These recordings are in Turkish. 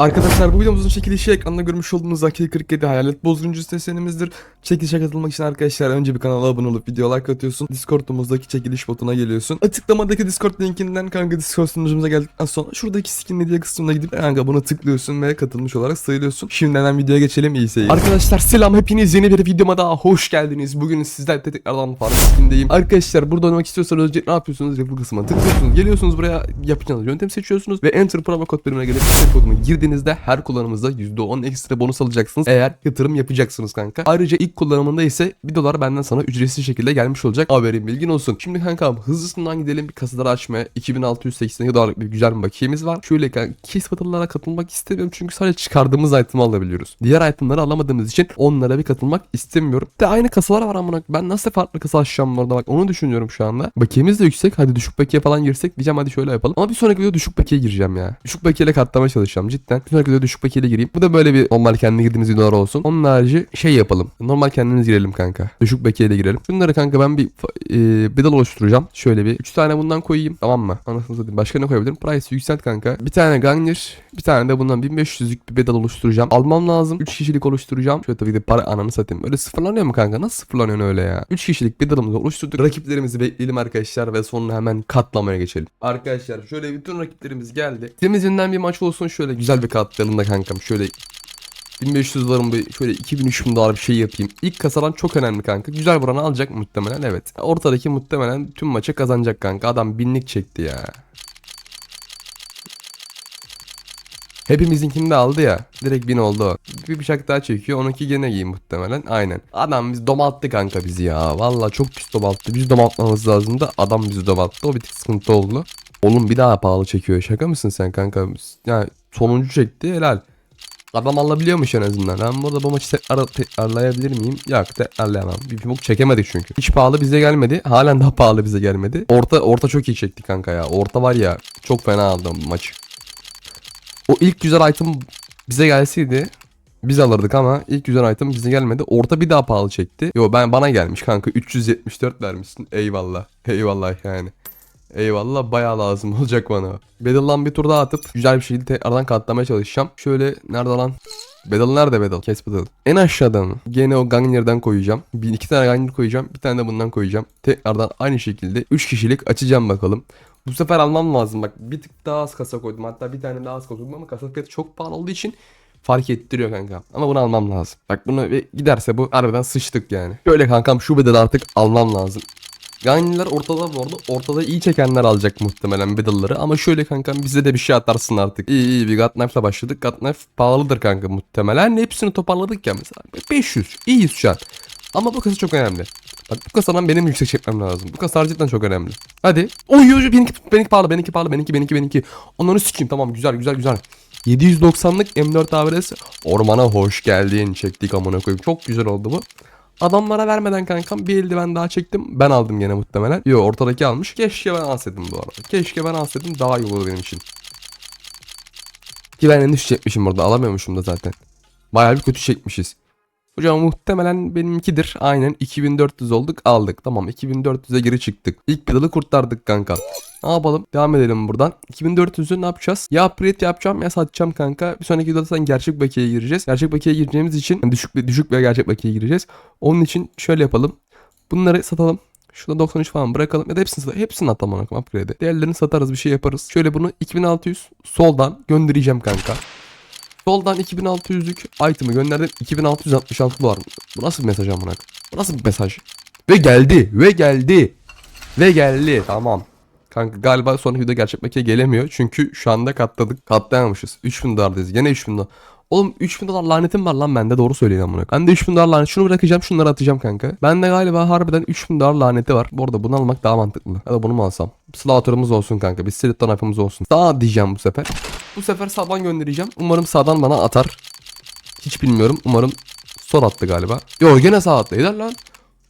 Arkadaşlar bu videomuzun çekilişi ekranda görmüş olduğunuz Zaki 47 Hayalet Bozguncu seslenimizdir. Çekilişe katılmak için arkadaşlar önce bir kanala abone olup video like atıyorsun. Discord'umuzdaki çekiliş botuna geliyorsun. Açıklamadaki Discord linkinden kanka Discord sunucumuza geldikten sonra şuradaki skin hediye kısmına gidip kanka bunu tıklıyorsun ve katılmış olarak sayılıyorsun. Şimdi hemen videoya geçelim iyi seyirler. Arkadaşlar selam hepiniz yeni bir videoma daha hoş geldiniz. Bugün sizlerle tekrardan farklı skindeyim. Arkadaşlar burada oynamak istiyorsanız önce ne yapıyorsunuz? Yapı kısmına tıklıyorsunuz. Geliyorsunuz buraya yapacağınız yöntem seçiyorsunuz ve enter promo kod bölümüne gelip kodumu girdiğinizde her kullanımınızda %10 ekstra bonus alacaksınız. Eğer yatırım yapacaksınız kanka. Ayrıca ilk kullanımında ise 1 dolar benden sana ücretsiz şekilde gelmiş olacak. Haberin bilgin olsun. Şimdi kankam hızlısından gidelim bir kasaları açmaya. 2682 dolarlık bir güzel bir bakiyemiz var. Şöyle kanka case battle'lara katılmak istemiyorum çünkü sadece çıkardığımız item'ı alabiliyoruz. Diğer item'ları alamadığımız için onlara bir katılmak istemiyorum. De aynı kasalar var amına. Ben nasıl farklı kasa açacağım orada bak onu düşünüyorum şu anda. Bakiyemiz de yüksek. Hadi düşük bakiye falan girsek diyeceğim hadi şöyle yapalım. Ama bir sonraki videoda düşük bakiye gireceğim ya. Düşük bakiyeyle katlamaya çalışacağım cidden. Bir sonraki videoda düşük bakiyeyle gireyim. Bu da böyle bir normal kendi girdiğimiz videolar olsun. Onun harici şey yapalım. Normal kendimiz girelim kanka. Düşük bakiyeyle girelim. Şunları kanka ben bir e, bedel oluşturacağım. Şöyle bir 3 tane bundan koyayım. Tamam mı? Anasını satayım. Başka ne koyabilirim? Price yükselt kanka. Bir tane Gangner. Bir tane de bundan 1500'lük bir bedel oluşturacağım. Almam lazım. 3 kişilik oluşturacağım. Şöyle tabii de para ananı satayım. Öyle sıfırlanıyor mu kanka? Nasıl sıfırlanıyor öyle ya? 3 kişilik bedelimizi oluşturduk. Rakiplerimizi bekleyelim arkadaşlar ve sonra hemen katlamaya geçelim. Arkadaşlar şöyle bütün rakiplerimiz geldi. Temizinden bir maç olsun şöyle güzel bir katlayalım da kankam. Şöyle 1500 dolarım bir şöyle 2000-3000 dolar bir şey yapayım. İlk kasadan çok önemli kanka. Güzel buranı alacak muhtemelen evet. Ortadaki muhtemelen tüm maçı kazanacak kanka. Adam binlik çekti ya. Hepimizinkini de aldı ya. Direkt bin oldu. Bir bıçak daha çekiyor. Onunki gene giyin muhtemelen. Aynen. Adam biz domalttı kanka bizi ya. Valla çok pis domalttı. Biz domaltmamız lazım da adam bizi domalttı. O bir tık sıkıntı oldu. Oğlum bir daha pahalı çekiyor. Şaka mısın sen kanka? Yani sonuncu çekti helal. Adam alabiliyormuş en azından. Ben burada bu maçı tekrar, tekrarlayabilir miyim? Yok tekrarlayamam. Bir bok çekemedik çünkü. Hiç pahalı bize gelmedi. Halen daha pahalı bize gelmedi. Orta orta çok iyi çekti kanka ya. Orta var ya çok fena aldım maçı. O ilk güzel item bize gelseydi biz alırdık ama ilk güzel item bize gelmedi. Orta bir daha pahalı çekti. Yo ben bana gelmiş kanka 374 vermişsin. Eyvallah. Eyvallah yani. Eyvallah bayağı lazım olacak bana. Battle'dan bir tur daha atıp güzel bir şekilde tekrardan katlamaya çalışacağım. Şöyle nerede lan? Battle nerede Battle? Kes Battle. En aşağıdan? Gene o Gangner'den koyacağım. Bir iki tane Gangner koyacağım. Bir tane de bundan koyacağım. Tekrardan aynı şekilde 3 kişilik açacağım bakalım. Bu sefer almam lazım bak. Bir tık daha az kasa koydum. Hatta bir tane daha az koydum ama kasa fiyatı çok pahalı olduğu için fark ettiriyor kanka. Ama bunu almam lazım. Bak bunu giderse bu harbiden sıçtık yani. Şöyle kankam şu bedeli artık almam lazım. Ganiler ortada bu arada. Ortada iyi çekenler alacak muhtemelen bedelleri. Ama şöyle kankam bize de bir şey atarsın artık. İyi iyi bir God Knife'la başladık. God Knife pahalıdır kanka muhtemelen. Hepsini toparladık ya mesela. 500. İyiyiz şu an. Ama bu kasa çok önemli. Bak bu kasadan benim yüksek çekmem lazım. Bu kasa cidden çok önemli. Hadi. Oy oy benimki, benimki pahalı benimki pahalı benimki benimki benimki. Onları sikeyim tamam güzel güzel güzel. 790'lık M4 AWS ormana hoş geldin çektik amına koyayım. Çok güzel oldu bu. Adamlara vermeden kankam bir eldiven daha çektim. Ben aldım gene muhtemelen. Yo ortadaki almış. Keşke ben alsaydım bu arada. Keşke ben alsaydım daha iyi olur benim için. Ki ben en düşük çekmişim burada. Alamıyormuşum da zaten. Bayağı bir kötü çekmişiz. Hocam muhtemelen benimkidir. Aynen 2400 olduk aldık. Tamam 2400'e geri çıktık. İlk pedalı kurtardık kanka. Ne yapalım? Devam edelim buradan. 2400'ü ne yapacağız? Ya upgrade yapacağım ya satacağım kanka. Bir sonraki videoda zaten gerçek bakiye gireceğiz. Gerçek bakiye gireceğimiz için yani düşük düşük veya gerçek bakiye gireceğiz. Onun için şöyle yapalım. Bunları satalım. Şurada 93 falan bırakalım ya da hepsini satalım. Hepsini atalım upgrade'e. Diğerlerini satarız bir şey yaparız. Şöyle bunu 2600 soldan göndereceğim kanka. Soldan 2600'lük item'ı gönderdim. 2666 dolar. Bu nasıl bir mesaj amına? Bu nasıl bir mesaj? Ve geldi. Ve geldi. Ve geldi. Tamam. Kanka galiba sonraki video gerçek bakiye gelemiyor. Çünkü şu anda katladık. Katlayamamışız. 3000 dolardayız. Gene 3000 dolar. Oğlum 3000 dolar lanetim var lan bende doğru söyleyin amına. Ben de 3000 dolar lanet. Şunu bırakacağım şunları atacağım kanka. Bende galiba harbiden 3000 dolar laneti var. Bu arada bunu almak daha mantıklı. Ya da bunu mu alsam? Slaughter'ımız olsun kanka. Bir Silent Knife'ımız olsun. Sağ diyeceğim bu sefer. Bu sefer sağdan göndereceğim. Umarım sağdan bana atar. Hiç bilmiyorum. Umarım sol attı galiba. Yo gene sağ attı. Eder lan.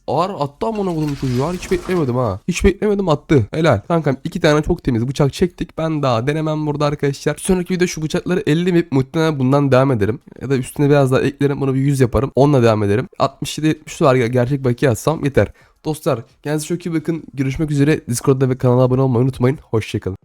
Ağır attı amına koydum çocuğu. Ağır hiç beklemedim ha. Hiç beklemedim attı. Helal. Kankam iki tane çok temiz bıçak çektik. Ben daha denemem burada arkadaşlar. Sonraki videoda şu bıçakları 50 mi muhtemelen bundan devam ederim. Ya da üstüne biraz daha eklerim. Bunu bir 100 yaparım. Onunla devam ederim. 67-70 var gerçek bakiye atsam yeter. Dostlar kendinize çok iyi bakın. Görüşmek üzere. Discord'da ve kanala abone olmayı unutmayın. Hoşçakalın.